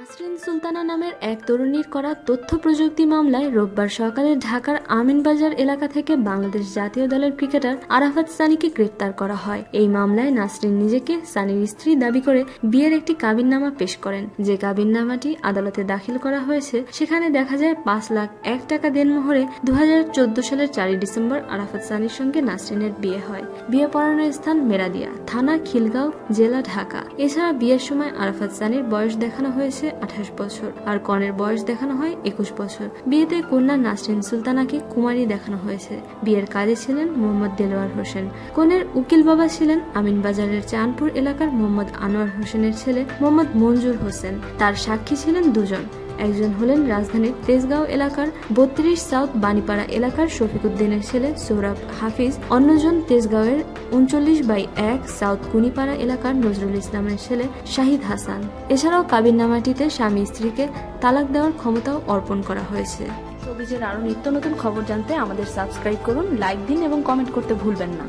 নাসরিন সুলতানা নামের এক তরুণীর করা তথ্য প্রযুক্তি মামলায় রোববার সকালে ঢাকার আমিনবাজার এলাকা থেকে বাংলাদেশ জাতীয় দলের ক্রিকেটার আরাফাত সানিকে গ্রেপ্তার করা হয়। এই মামলায় নাসরিন নিজেকে সানির স্ত্রী দাবি করে বিয়ের একটি কাবিননামা পেশ করেন। যে কাবিননামাটি আদালতে দাখিল করা হয়েছে, সেখানে দেখা যায় পাঁচ লাখ এক টাকা দেনমোহরে দু হাজার চোদ্দ সালের চারই ডিসেম্বর আরাফাত সানির সঙ্গে নাসরিনের বিয়ে হয়। বিয়ে পড়ানোর স্থান মেরাদিয়া, থানা খিলগাঁও, জেলা ঢাকা। এছাড়া বিয়ের সময় আরাফাত সানির বয়স দেখানো হয়েছে আঠাশ বছর। আর কনের বয়স দেখানো হয় একুশ বছর। বিয়েতে কন্যা নাসরিন সুলতানাকে কুমারী দেখানো হয়েছে। বিয়ের কাজে ছিলেন মোহাম্মদ দেলোয়ার হোসেন। কনের উকিল বাবা ছিলেন আমিন বাজারের চাঁদপুর এলাকার মোহাম্মদ আনোয়ার হোসেনের ছেলে মোহাম্মদ মঞ্জুর হোসেন। তার সাক্ষী ছিলেন দুজন। একজন হলেন রাজধানীর তেজগাঁও এলাকার বত্রিশ সাউথ বাণীপাড়া এলাকার শফিকুদ্দিনের ছেলে সোহরাব হাফিজ। অন্যজন তেজগাঁওয়ের উনচল্লিশ বাই এক সাউথ কুনিপাড়া এলাকার নজরুল ইসলামের ছেলে শাহিদ হাসান। এছাড়াও কাবিননামাটিতে স্বামী স্ত্রীকে তালাক দেওয়ার ক্ষমতাও অর্পণ করা হয়েছে। শোবিজের আরও নিত্য নতুন খবর জানতে আমাদের সাবস্ক্রাইব করুন, লাইক দিন এবং কমেন্ট করতে ভুলবেন না।